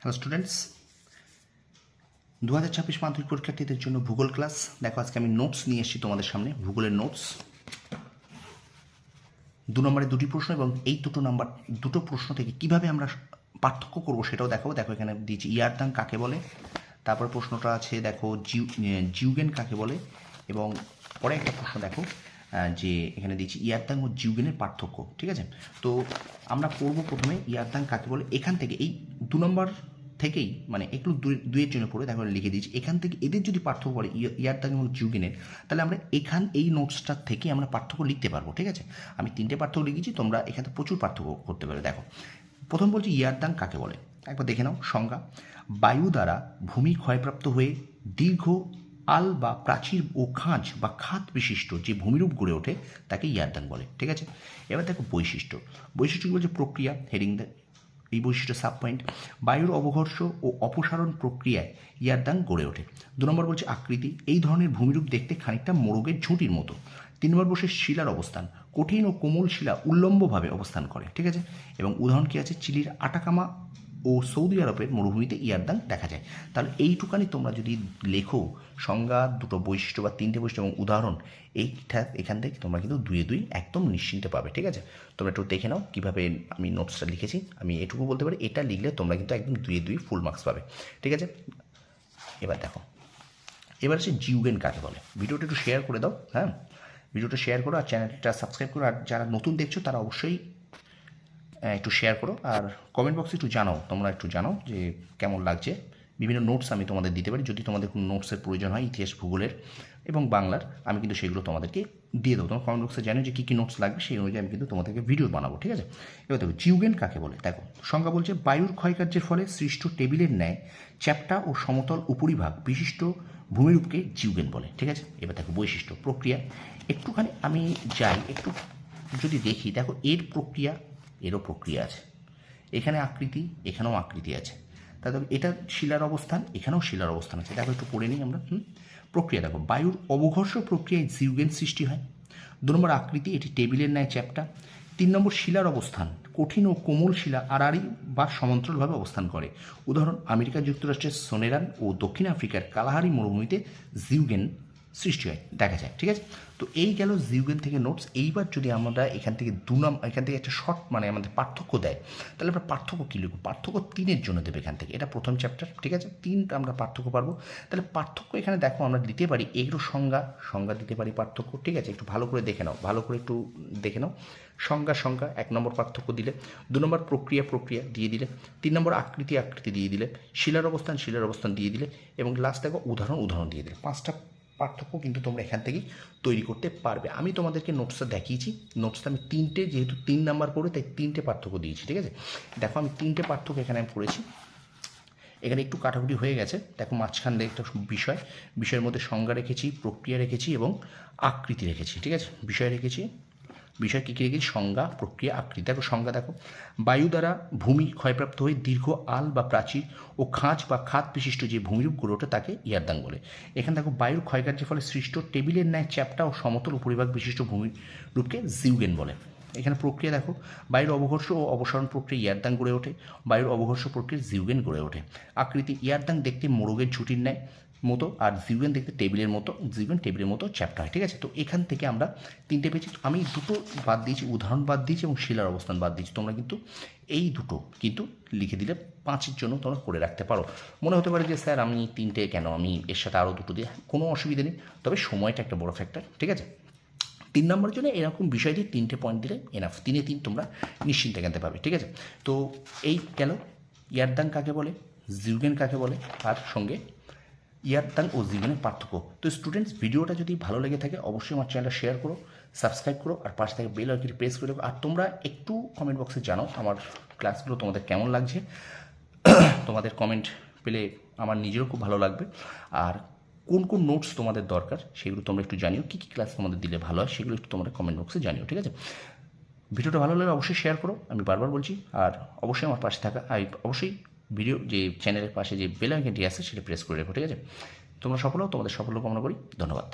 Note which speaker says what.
Speaker 1: Hello students দু হাজার ছাব্বিশ মাধ্যমিক পরীক্ষার্থীদের জন্য ভূগোল ক্লাস। দেখো, আজকে আমি নোটস নিয়ে এসেছি তোমাদের সামনে, ভূগোলের নোটস দু নম্বরে দুটি প্রশ্ন এবং এই দুটো নাম্বার দুটো প্রশ্ন থেকে কীভাবে আমরা পার্থক্য করব সেটাও দেখাবো। দেখো, এখানে দিয়েছি ইয়ারদাং কাকে বলে? তারপর প্রশ্নটা আছে, দেখো, জিউ জিউগেন কাকে বলে? এবং পরে একটা প্রশ্ন দেখো। যে এখানে দিয়েছি ইয়ারদাং ও জিউগেনের পার্থক্য, ঠিক আছে? তো আমরা পড়ব প্রথমে ইয়ারদাং কাকে বলে এখান থেকে, এই দু নম্বর থেকেই মানে একটু দুইয়ের জন্য পড়ে, তারপরে লিখে দিয়েছি, এখান থেকে এদের যদি পার্থক্য ইয়া- ইয়ারদাং এবং জিউগেনের, তাহলে আমরা এখান, এই নোটসটার থেকে আমরা পার্থক্য লিখতে পারব, ঠিক আছে? আমি তিনটে পার্থক্য লিখেছি, তোমরা এখান প্রচুর পার্থক্য করতে পারো দেখো। প্রথম বলছি ইয়ারদাং কাকে বলে? একবার দেখে নাও, সংজ্ঞা, বায়ু দ্বারা ভূমি ক্ষয়প্রাপ্ত হয়ে দীর্ঘ আল বা প্রাচীর ও খাঁজ বা খাত বিশিষ্ট যে ভূমিরূপ গড়ে ওঠে, তাকে ইয়ারদান বলে, ঠিক আছে? এবার দেখো বৈশিষ্ট্য। বৈশিষ্ট্যগুলো যে প্রক্রিয়া, হেডিং এই বৈশিষ্ট্য সাব পয়েন্ট বায়ুর অবঘর্ষ ও অপসারণ প্রক্রিয়ায় ইয়ারদান গড়ে ওঠে। দু নম্বর বলছে আকৃতি, এই ধরনের ভূমিরূপ দেখতে খানিকটা মোরগের ঝুঁটির মতো। তিন নম্বর বসে শিলার অবস্থান, কঠিন ও কোমল শিলা উল্লম্বভাবে অবস্থান করে, ঠিক আছে? এবং উদাহরণ কি আছে? চিলির আটাকামা ও সৌদি আরবের মরুভূমিতে ইয়ারদাং দেখা যায়। তাহলে এইটুকানি তোমরা যদি লেখো, সংজ্ঞা, দুটো বৈশিষ্ট্য বা তিনটে বৈশিষ্ট্য এবং উদাহরণ, এইটা এখান থেকে তোমরা কিন্তু দুয়ে দুই একদম নিশ্চিন্তে পাবে, ঠিক আছে? তোমরা একটু দেখে নাও কীভাবে আমি নোটসটা লিখেছি, আমি এটুকু বলতে পারি, এটা লিখলে তোমরা কিন্তু একদম দুয়ে দুই ফুল মার্কস পাবে, ঠিক আছে? এবার দেখো, এবার হচ্ছে জিউগেন কাকে বলে। ভিডিওটা একটু শেয়ার করে দাও হ্যাঁ? ভিডিওটা শেয়ার করো আর চ্যানেলটা সাবস্ক্রাইব করো, আর যারা নতুন দেখছ তারা অবশ্যই একটু শেয়ার করো আর কমেন্ট বক্সে একটু জানাও, তোমরা একটু জানাও যে কেমন লাগছে। বিভিন্ন নোটস আমি তোমাদের দিতে পারি, যদি তোমাদের কোনো নোটসের প্রয়োজন হয় ইতিহাস, ভূগোলের এবং বাংলার, আমি কিন্তু সেগুলো তোমাদেরকে দিয়ে দেবো। তোমার কমেন্ট বক্সে জানো যে কী কী নোটস লাগবে, সেই অনুযায়ী আমি কিন্তু তোমাদেরকে ভিডিও বানাবো, ঠিক আছে? এবার দেখো জিউগেন কাকে বলে? দেখো সংজ্ঞা বলছে, বায়ুর ক্ষয়কার্যের ফলে সৃষ্ট টেবিলের ন্যায় চ্যাপ্টা ও সমতল উপরিভাগ বিশিষ্ট ভূমিরূপকে জিউগেন বলে, ঠিক আছে? এবার দেখো, বৈশিষ্ট্য, প্রক্রিয়া। একটুখানি আমি যাই, একটু যদি দেখি, দেখো, এর প্রক্রিয়া এরও প্রক্রিয়া আছে। এখানে আকৃতি, এখানেও আকৃতি আছে। তাহলে এটা শিলার অবস্থান, এখানেও শিলার অবস্থান আছে। দেখো, একটু পড়ে নিই আমরা প্রক্রিয়া দেখো, বায়ুর অবঘর্ষ প্রক্রিয়ায় জিউগেন সৃষ্টি হয়। দু নম্বর আকৃতি, এটি টেবিলের ন্যায় চ্যাপ্টা তিন নম্বর শিলার অবস্থান, কঠিন ও কোমল শিলা আড়াআড়ি বা সমান্তরালভাবে অবস্থান করে। উদাহরণ, আমেরিকা যুক্তরাষ্ট্রের সোনেরান ও দক্ষিণ আফ্রিকার কালাহারি মরুভূমিতে জিউগেন সৃষ্টি হয়, দেখা যায়, ঠিক আছে? তো এই গেল জিউগেন থেকে নোটস। এইবার যদি আমরা এখান থেকে দু নাম, এখান থেকে একটা শর্ট মানে আমাদের পার্থক্য দেয়, তাহলে আমরা পার্থক্য কী লিখব? পার্থক্য তিনের জন্য দেবে এখান থেকে। এটা প্রথম চ্যাপ্টার ঠিক আছে? তিনটা আমরা পার্থক্য পারব। তাহলে পার্থক্য এখানে দেখো, আমরা দিতে পারি এগুলো সংজ্ঞা সংজ্ঞা দিতে পারি পার্থক্য, ঠিক আছে? একটু ভালো করে দেখে নাও, ভালো করে একটু দেখে নাও। সংজ্ঞা সংজ্ঞা, এক নম্বর পার্থক্য দিলে, দু নম্বর প্রক্রিয়া প্রক্রিয়া দিয়ে দিলে, তিন নম্বর আকৃতি আকৃতি দিয়ে দিলে, শিলার অবস্থান শিলার অবস্থান দিয়ে দিলে, এবং লাস্ট দেখো, উদাহরণ উদাহরণ দিয়ে দিলে। পাঁচটা পার্থক্য কিন্তু তোমরা এখান থেকেই তৈরি করতে পারবে। আমি তোমাদেরকে নোটসটা দেখিয়েছি। নোটসটা আমি তিনটে, যেহেতু তিন নাম্বার পড়ে, তাই তিনটে পার্থক্য দিয়েছি, ঠিক আছে? দেখো, আমি তিনটে পার্থক্য এখানে আমি পড়েছি এখানে একটু কাটাকুটি হয়ে গেছে। দেখো, মাঝখান দিয়ে একটা বিষয়, বিষয়ের মধ্যে সংজ্ঞা রেখেছি, প্রক্রিয়া রেখেছি এবং আকৃতি রেখেছি, ঠিক আছে? বিষয় রেখেছি বিষয় কী কী রেখেছি সংজ্ঞা, প্রক্রিয়া, আকৃতি। দেখো সংজ্ঞা দেখো। বায়ু দ্বারা ভূমি ক্ষয়প্রাপ্ত হয়ে দীর্ঘ আল বা প্রাচীর ও খাঁচ বা খাত বিশিষ্ট যে ভূমিরূপ গড়ে ওঠে তাকে ইয়ারদাং বলে এখানে দেখো বায়ুর ক্ষয়কার্যের ফলে সৃষ্ট টেবিলের ন্যায় চ্যাপটা ও সমতল উপরিভাগ বিশিষ্ট ভূমিরূপকে জিউগেন বলে। এখানে প্রক্রিয়া দেখো, বায়ুর অবঘর্ষ ও অবসরণ প্রক্রিয়া ইয়ারদাং গড়ে ওঠে, বায়ুর অবঘর্ষ প্রক্রিয়া জিউগেন গড়ে ওঠে। আকৃতি ইয়ারদাং দেখতে মোরগের ঝুটির ন্যায় মতো আর জিউগেন দেখতে টেবিলের মতো, জিউগেন টেবিলের মতো চ্যাপ্টার হয়, ঠিক আছে? তো এখান থেকে আমরা তিনটে পেয়েছি। আমি দুটো বাদ দিয়েছি, উদাহরণ বাদ দিয়েছি এবং শিলার অবস্থান বাদ দিয়েছি। তোমরা কিন্তু এই দুটো কিন্তু লিখে দিলে পাঁচের জন্য তোমরা করে রাখতে পারো। মনে হতে পারে যে, স্যার, আমি তিনটে কেন? আমি এর সাথে আরও দুটো দিয়ে কোনো অসুবিধা নেই। তবে সময়টা একটা বড় ফ্যাক্টর ঠিক আছে? তিন নম্বরের জন্য এরকম বিষয় দিয়ে তিনটে পয়েন্ট দিলে এনাফ তিনে তিন তোমরা নিশ্চিন্তে জানতে পারবে ঠিক আছে? তো এই গেল ইয়ারদাং কাকে বলে? জিউগেন কাকে বলে? তার সঙ্গে ইয়ারদাং ও জিউগেনের পার্থক্য। তো স্টুডেন্টস ভিডিওটা যদি ভালো লেগে থাকে, অবশ্যই আমার চ্যানেলটা শেয়ার করো সাবস্ক্রাইব করো, আর পাশে থেকে বেল আইকনটি প্রেস করে রাখো। আর তোমরা একটু কমেন্ট বক্সে জানাও আমার ক্লাসগুলো তোমাদের কেমন লাগছে। তোমাদের কমেন্ট পেলে আমার নিজেরও খুব ভালো লাগবে। আর কোন কোন নোটস তোমাদের দরকার সেগুলো তোমরা একটু জানিও। কী কী ক্লাস তোমাদের দিলে ভালো হয় সেগুলো একটু তোমরা কমেন্ট বক্সে জানিও, ঠিক আছে? ভিডিওটা ভালো লাগলে অবশ্যই শেয়ার করো, আমি বারবার বলছি। আর অবশ্যই আমার পাশে থাকা, আর অবশ্যই ভিডিও যে চ্যানেলের পাশে যে বেল আইকনটি আছে সেটা প্রেস করে রেখো, ঠিক আছে? তোমরা সফল হও, তোমাদের সফল কামনা করি। ধন্যবাদ।